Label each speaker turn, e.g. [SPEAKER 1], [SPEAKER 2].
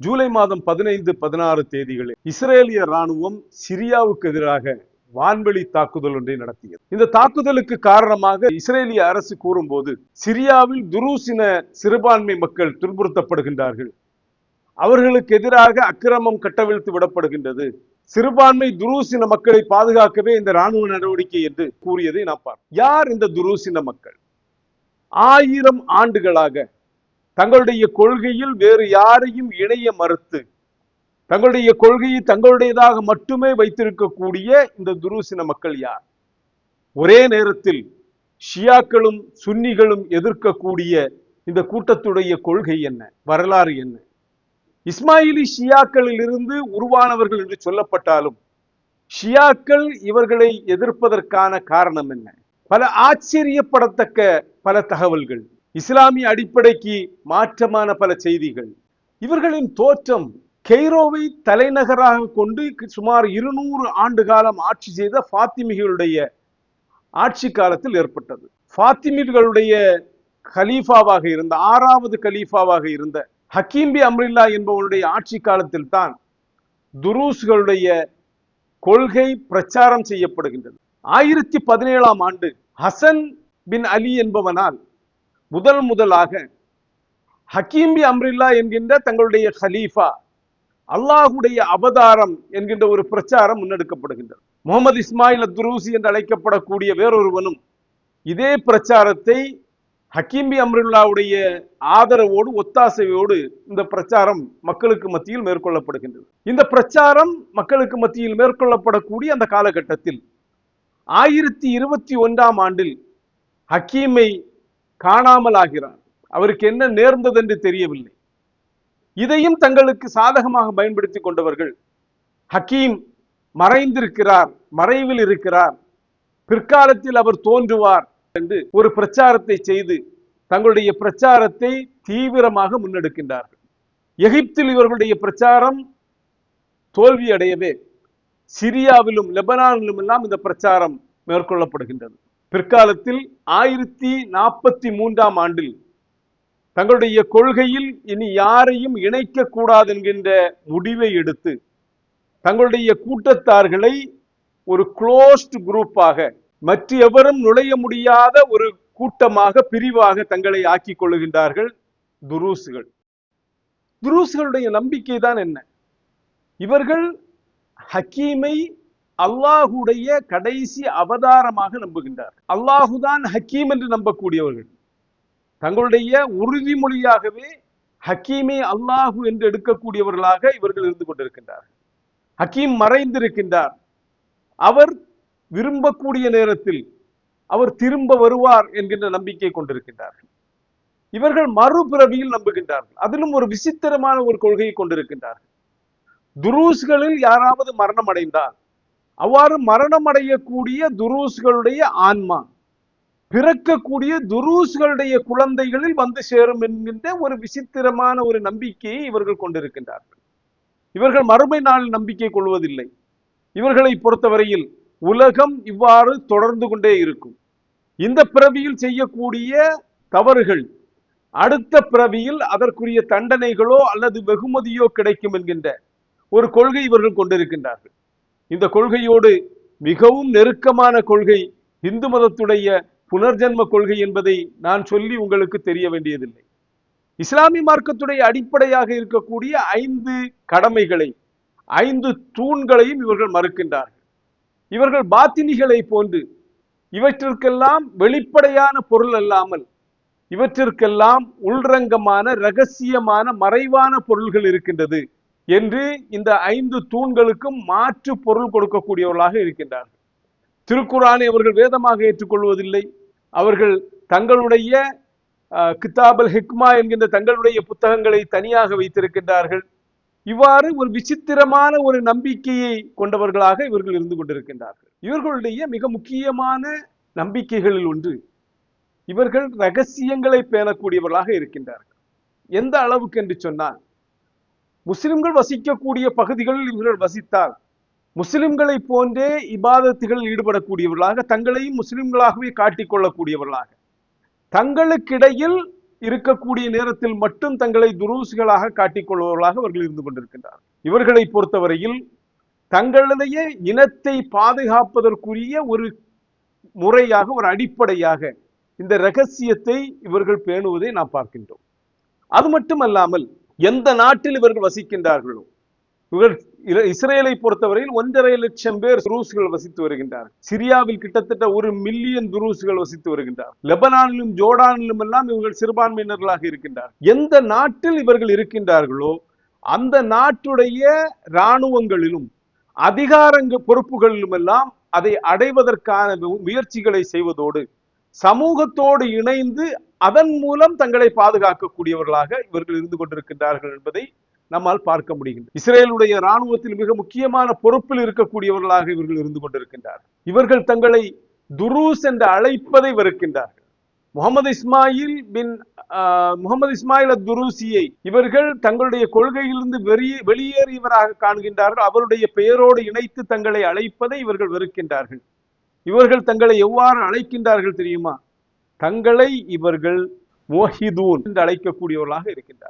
[SPEAKER 1] ஜூலை மாதம் பதினைந்து பதினாறு தேதிகளில் இஸ்ரேலிய ராணுவம் சிரியாவுக்கு எதிராக வான்வெளி தாக்குதல் ஒன்றை நடத்தியது. இந்த தாக்குதலுக்கு காரணமாக இஸ்ரேலிய அரசு கூறும்போது சிரியாவில் துருசின சிறுபான்மை மக்கள் துன்புறுத்தப்படுகின்றார்கள். அவர்களுக்கு எதிராக அக்கிரமம் கட்டவிழ்த்து விடப்படுகின்றது. சிறுபான்மை துருசின மக்களை பாதுகாக்கவே இந்த ராணுவ நடவடிக்கை என்று கூறியதை நான் பார்ப்போம். யார் இந்த துருசின மக்கள்? ஆயிரம் ஆண்டுகளாக தங்களுடைய கொள்கையில் வேறு யாரையும் இணைய மறுத்து தங்களுடைய கொள்கையை தங்களுடையதாக மட்டுமே வைத்திருக்கக்கூடிய இந்த துருசின மக்கள் யார்? ஒரே நேரத்தில் ஷியாக்களும் சுன்னிகளும் எதிர்க்கக்கூடிய இந்த கூட்டத்துடைய கொள்கை என்ன? வரலாறு என்ன? இஸ்மாயிலி ஷியாக்களில் இருந்து உருவானவர்கள் என்று சொல்லப்பட்டாலும் ஷியாக்கள் இவர்களை எதிர்ப்பதற்கான காரணம் என்ன? பல ஆச்சரியப்படத்தக்க பல தகவல்கள். இஸ்லாமிய அடிப்படைக்கு மாற்றமான பல செய்திகள். இவர்களின் தோற்றம் கெய்ரோவை தலைநகராக கொண்டு சுமார் இருநூறு ஆண்டு காலம் ஆட்சி செய்த ஃபாத்திமிகளுடைய ஆட்சி காலத்தில் ஏற்பட்டது. ஃபாத்திமிகளுடைய கலீஃபாவாக இருந்த ஆறாவது கலீஃபாவாக இருந்த ஹக்கீம்பி அம்ரில்லா என்பவனுடைய ஆட்சி காலத்தில் தான் துருஸ்களுடைய கொள்கை பிரச்சாரம் செய்யப்படுகின்றது. ஆயிரத்தி பதினேழாம் ஆண்டு ஹசன் பின் அலி என்பவனால் முதல் முதலாக ஹக்கீம்பி அம்ரில்லா என்கின்ற தங்களுடைய ஹலீஃபா அல்லாஹுடைய அவதாரம் என்கின்ற ஒரு பிரச்சாரம் முன்னெடுக்கப்படுகின்றது. முகமது இஸ்மாயில் துரூசி என்று அழைக்கப்படக்கூடிய வேறொருவனும் இதே பிரச்சாரத்தை ஹக்கீம்பி அம்ருல்லாவுடைய ஆதரவோடு ஒத்தாசையோடு இந்த பிரச்சாரம் மக்களுக்கு மத்தியில் மேற்கொள்ளப்படுகின்றது. இந்த பிரச்சாரம் மக்களுக்கு மத்தியில் மேற்கொள்ளப்படக்கூடிய அந்த காலகட்டத்தில் ஆயிரத்தி இருபத்தி ஒன்றாம் ஆண்டில் ஹக்கீமை காணாமல் ஆகிறார் அவருக்கு என்ன நேர்ந்தது என்று தெரியவில்லை. இதையும் தங்களுக்கு சாதகமாக பயன்படுத்தி கொண்டவர்கள் ஹக்கீம் மறைந்திருக்கிறார் மறைவில் இருக்கிறார். பிற்காலத்தில் அவர் தோன்றுவார் என்று ஒரு பிரச்சாரத்தை செய்து தங்களுடைய பிரச்சாரத்தை தீவிரமாக முன்னெடுக்கின்றார்கள். எகிப்தில் இவர்களுடைய பிரச்சாரம் தோல்வி அடையவே சிரியாவிலும் லெபனானிலும் எல்லாம் இந்த பிரச்சாரம் மேற்கொள்ளப்படுகின்றது. பிற்காலத்தில் ஆயிரத்தி நாற்பத்தி மூன்றாம் ஆண்டில் தங்களுடைய கொள்கையில் இனி யாரையும் இணைக்க கூடாது என்கின்ற முடிவை எடுத்து தங்களுடைய கூட்டத்தார்களை ஒரு குளோஸ்ட் குரூப்பாக மற்ற எவரும் நுழைய முடியாத ஒரு கூட்டமாக பிரிவாக தங்களை ஆக்கிக் கொள்ளுகின்றார்கள் துருசுகள். துருசுகளுடைய நம்பிக்கை தான் என்ன? இவர்கள் ஹக்கீமை அல்லாஹுடைய கடைசி அவதாரமாக நம்புகின்றார். அல்லாஹுதான் ஹக்கீம் என்று நம்பக்கூடியவர்கள். தங்களுடைய உறுதிமொழியாகவே ஹக்கீமே அல்லாஹு என்று எடுக்கக்கூடியவர்களாக இவர்கள் இருந்து கொண்டிருக்கின்றார்கள். ஹக்கீம் மறைந்திருக்கின்றார். அவர் விரும்பக்கூடிய நேரத்தில் அவர் திரும்ப வருவார் என்கின்ற நம்பிக்கை கொண்டிருக்கின்றார்கள். இவர்கள் மறுபிறவியில் நம்புகின்றார்கள். அதிலும் ஒரு விசித்திரமான ஒரு கொள்கையை கொண்டிருக்கின்றார்கள். துருஸ்களில் யாராவது மரணம் அடைந்தால் அவ்வாறு மரணம் அடையக்கூடிய துருஸ்களுடைய ஆன்மா பிறக்கக்கூடிய துருஸ்களுடைய குழந்தைகளில் வந்து சேரும் என்கின்ற ஒரு விசித்திரமான ஒரு நம்பிக்கையை இவர்கள் கொண்டிருக்கின்றார்கள். இவர்கள் மறுமை நாள் நம்பிக்கை கொள்வதில்லை. இவர்களை பொறுத்தவரையில் உலகம் இவ்வாறு தொடர்ந்து கொண்டே இருக்கும். இந்த பிறவியில் செய்யக்கூடிய தவறுகள் அடுத்த பிறவியில் அதற்குரிய தண்டனைகளோ அல்லது வெகுமதியோ கிடைக்கும் என்கின்ற ஒரு கொள்கை இவர்கள் கொண்டிருக்கின்றார்கள். இந்த கொள்கையோடு மிகவும் நெருக்கமான கொள்கை இந்து மதத்துடைய புனர்ஜென்ம கொள்கை என்பதை நான் சொல்லி உங்களுக்கு தெரிய வேண்டியதில்லை. இஸ்லாமிய மார்க்கத்துடைய அடிப்படையாக இருக்கக்கூடிய ஐந்து கடமைகளை ஐந்து தூண்களையும் இவர்கள் மறுக்கின்றார்கள். இவர்கள் பாத்தினிகளை போன்று இவற்றிற்கெல்லாம் வெளிப்படையான பொருள் அல்லாமல் இவற்றிற்கெல்லாம் உள்ரங்கமான ரகசியமான மறைவான பொருள்கள் இருக்கின்றது. என்று இந்த ஐந்து தூண்களுக்கும் மாற்று பொருள் கொடுக்கக்கூடியவர்களாக இருக்கின்றார்கள். திருக்குறானை அவர்கள் வேதமாக ஏற்றுக்கொள்வதில்லை. அவர்கள் தங்களுடைய கிதாபல் ஹிக்மா என்கின்ற தங்களுடைய புத்தகங்களை தனியாக வைத்திருக்கின்றார்கள். இவ்வாறு ஒரு விசித்திரமான ஒரு நம்பிக்கையை கொண்டவர்களாக இவர்கள் இருந்து கொண்டிருக்கின்றார்கள். இவர்களுடைய மிக முக்கியமான நம்பிக்கைகளில் ஒன்று இவர்கள் ரகசியங்களை பேணக்கூடியவர்களாக இருக்கின்றார்கள். எந்த அளவுக்கு என்று சொன்னால் முஸ்லிம்கள் வசிக்கக்கூடிய பகுதிகளில் இவர்கள் வசித்தால் முஸ்லிம்களை போன்றே இபாதத்துகளில் ஈடுபடக்கூடியவர்களாக தங்களையும் முஸ்லிம்களாகவே காட்டிக்கொள்ளக்கூடியவர்களாக. தங்களுக்கிடையில் இருக்கக்கூடிய நேரத்தில் மட்டும் தங்களை துருசுகளாக காட்டிக்கொள்பவர்களாக அவர்கள் இருந்து கொண்டிருக்கின்றார் இவர்களை பொறுத்தவரையில் தங்களுடைய இனத்தை பாதுகாப்பதற்குரிய ஒரு முறையாக ஒரு அடிப்படையாக இந்த ரகசியத்தை இவர்கள் பேணுவதை நாம் பார்க்கின்றோம். அது மட்டுமல்லாமல் எந்த நாட்டில் இவர்கள் வசிக்கின்றார்களோ? இவர்கள் இஸ்ரேலை பொறுத்தவரையில் ஒன்றரை லட்சம் பேர் துருசுகள் வசித்து வருகின்றார்கள். சிரியாவில் கிட்டத்தட்ட ஒரு மில்லியன் துருசுகள் வசித்து வருகின்றார் லெபனானிலும் ஜோர்டானிலும் எல்லாம் இவர்கள் சிறுபான்மையினர்களாக இருக்கின்றார் எந்த நாட்டில் இவர்கள் இருக்கின்றார்களோ அந்த நாட்டுடைய இராணுவங்களிலும் அதிகாரங்க பொறுப்புகளிலும் எல்லாம் அதை அடைவதற்கான முயற்சிகளை செய்வதோடு சமூகத்தோடு இணைந்து அதன் மூலம் தங்களை பாதுகாக்கக்கூடியவர்களாக இவர்கள் இருந்து கொண்டிருக்கின்றார்கள் என்பதை நம்மால் பார்க்க முடிகின்றது. இஸ்ரேலுடைய இராணுவத்தில் மிக முக்கியமான பொறுப்பில் இருக்கக்கூடியவர்களாக இவர்கள் இருந்து கொண்டிருக்கின்றார்கள். இவர்கள் தங்களை துருஸ் என்று அழைப்பதை வெறுக்கின்றார்கள். முகமது இஸ்மாயில் பின் ஆஹ், முகமது இஸ்மாயில் துருசியை இவர்கள் தங்களுடைய கொள்கையிலிருந்து வெளியே வெளியேறியவராக காண்கின்றார்கள். அவருடைய பெயரோடு இணைத்து தங்களை அழைப்பதை இவர்கள் வெறுக்கின்றார்கள். இவர்கள் தங்களை எவ்வாறு அழைக்கின்றார்கள் தெரியுமா? தங்களை இவர்கள் மோஹிதூன் என்று அழைக்கக்கூடியவர்களாக இருக்கின்றார்